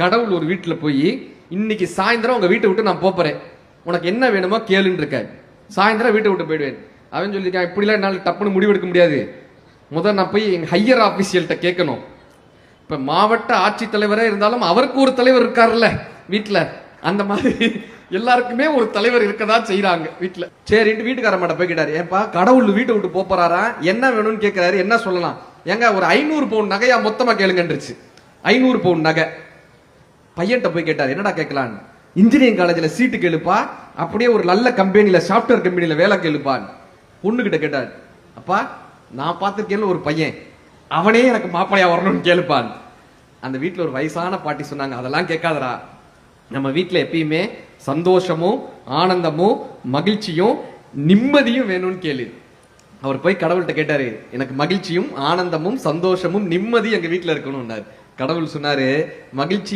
கடவுள் ஒரு வீட்டில் போய் இன்னைக்கு சாயந்தரம் உங்கள் வீட்டை விட்டு நான் போகிறேன் உனக்கு என்ன வேணுமோ கேளுன்னு இருக்க. சாயந்தரம் வீட்டை விட்டு போயிடுவேன். அவன் சொல்லியிருக்கான் இப்படிலாம் என்னால் டப்புன்னு முடிவெடுக்க முடியாது. முதல் நான் போய் எங்கள் ஹையர் ஆஃபீஸியல்கிட்ட கேட்கணும். இப்போ மாவட்ட ஆட்சித்தலைவரே இருந்தாலும் அவருக்கு ஒரு தலைவர் இருக்காருல்ல வீட்டில் அந்த மாதிரி எல்லாருக்குமே ஒரு தலைவர் இருக்கதா செய்யறாங்க வீட்டுல சரின்ட்டு வீட்டுக்காரம்மாட்ட போய் கேட்டாரு ஏன்பா கடவுள் வீட்டை விட்டு போறாரா என்ன வேணும்னு கேட்கிறாரு என்ன சொல்லலாம்? ஏங்க ஒரு ஐநூறு பவுன் நகையா மொத்தமா கேளுங்கன்றுச்சு. ஐநூறு பவுன் நகை. பையன்கிட்ட போய் கேட்டார் என்னடா கேட்கலான்னு? இன்ஜினியரிங் காலேஜில் சீட்டு கேளுப்பா அப்படியே ஒரு நல்ல கம்பெனியில் சாஃப்ட்வேர் கம்பெனில வேலை கேளுப்பான்னு பொண்ணுகிட்ட கேட்டார். அப்பா நான் பார்த்துருக்கேன் ஒரு பையன் அவனே எனக்கு மாப்பிளையா வரணும்னு கேளுப்பான் அந்த வீட்டில் ஒரு வயசான பாட்டி சொன்னாங்க அதெல்லாம் கேட்காதடா. நம்ம வீட்டில் எப்பயுமே சந்தோஷமும் ஆனந்தமும் மகிழ்ச்சியும் நிம்மதியும் வேணும்னு கேளு. அவர் போய் கடவுள்கிட்ட கேட்டாரு எனக்கு மகிழ்ச்சியும் ஆனந்தமும் சந்தோஷமும் நிம்மதி எங்க வீட்டில் இருக்கணும்னாரு. கடவுள் சொன்னாரு மகிழ்ச்சியும்